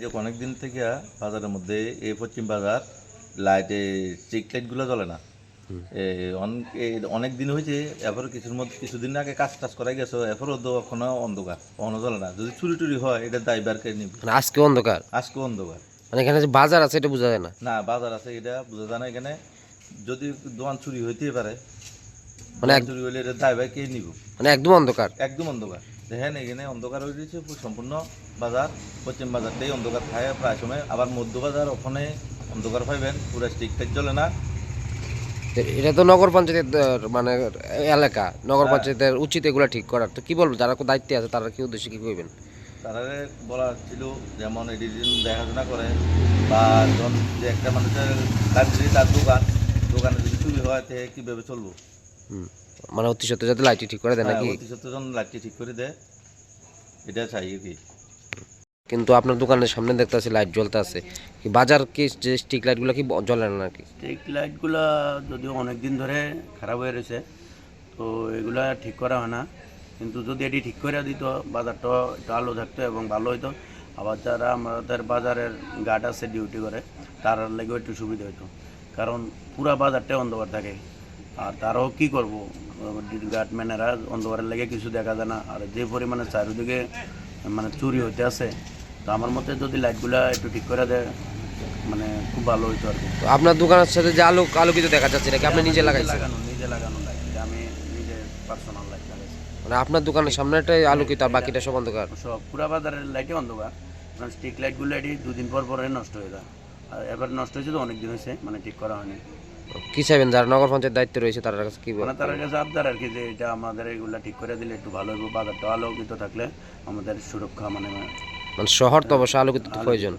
যে অনেক দিন থেকে বাজারের মধ্যে এই পশ্চিম বাজার লাইটে স্ট্রিট লাইটগুলো জ্বলে না। অনেক দিন হয়েছে এরপর কিছুর মধ্যে কিছুদিন আগে কাজ টাজ করা গেছে এরপরও তো এখনও অন্ধকার এখনও জ্বলে না। যদি চুরি টুরি হয় এটা দায়বারকে নিবে। মানে আজকে অন্ধকার? আজকে অন্ধকার। মানে এখানে যে বাজার আছে এটা বোঝা যায় না? না বাজার আছে এটা বোঝা যায় না। এখানে যদি দোকান চুরি হইতেই পারে মানে চুরি হইলে এটা দায়বার কে নিব। মানে একদম অন্ধকার? একদম অন্ধকার। দেখেন এখানে অন্ধকার হয়ে গেছে সম্পূর্ণ বাজার পশ্চিম বাজারটাই অন্ধকার। খায় প্রায় সময় আবার মধ্য বাজার ওখানে অন্ধকার পাইবেন পুরো স্ট্রিক টাইট চলে না। এটা তো নগর পঞ্চায়েতের মানে এলাকা নগর পঞ্চায়েতের উচিত এগুলো ঠিক করার। তো কি বলব যারা দায়িত্বে আছে তারা কি উদ্দেশ্যে কি করবেন? তারা বলা ছিল যেমন এডিটিং দেখাশোনা করে বা যখন যে একটা মানুষের কাছে তার দোকান দোকানে যদি চুরি হয় তে কীভাবে চলবো? হুম। মানে অতি সত্য যাতে লাইটটি ঠিক করে দেয় নাকি হ্যাঁ, অতি সত্তর জন লাইটটি ঠিক করে দেয় এটা চাই কি। কিন্তু আপনার দোকানের সামনে দেখতে আছে লাইট জ্বলতে আছে। কি বাজার কি যে স্ট্রিক লাইটগুলো কি জ্বলে না নাকি? স্ট্রিট লাইটগুলো যদিও অনেক দিন ধরে খারাপ হয়ে রয়েছে তো এগুলা ঠিক করা হয় না। কিন্তু যদি এটি ঠিক করে দিত বাজারটা একটু আলো থাকতো এবং ভালো হইতো। আবার যারা আমাদের বাজারের গার্ড আছে ডিউটি করে তার লেগেও একটু সুবিধা হইতো। কারণ পুরা বাজারটাই অন্ধকার থাকে। আর তারাও কি করব? গার্ডম্যানেরা অন্ধকারের লেগে কিছু দেখা যায় না। আর যে পরিমাণে চারিদিকে মানে চুরি হইতে আছে তো আমার মতে যদি লাইটগুলা একটু ঠিক করে দেয় মানে খুব ভালো হইতো আর কি। আপনার দোকানের সাথে যে আলো আলোকিত দেখা যাচ্ছে নাকি আপনি নিজে লাগাইছেন? লাগানো নিজে লাগানো লাইট আমি নিজে পার্সোনাল লাইট লাগাইছি। মানে আপনার দোকানের সামনেটাই আলোকিত আর বাকিটা সব অন্ধকার? সব পুরা বাজারের লাইটে অন্ধকার। কারণ স্ট্রিক লাইটগুলো এটি দুদিন পর পরে নষ্ট হয়ে যায়। আর এবার নষ্ট হয়েছে তো অনেক দিন হয়েছে মানে ঠিক করা হয়নি। কি চাইবেন? যারা নগর পঞ্চায়েত দায়িত্ব রয়েছে তার কাছে কি মানে বলেন তার কাছে আবদার আর কি যে এটা আমাদের এগুলো ঠিক করে দিলে একটু ভালো হবে বাজারটা আলোকিত থাকলে আমাদের সুরক্ষা মানে মানে শহর তো অবশ্য আলোকিত প্রয়োজন।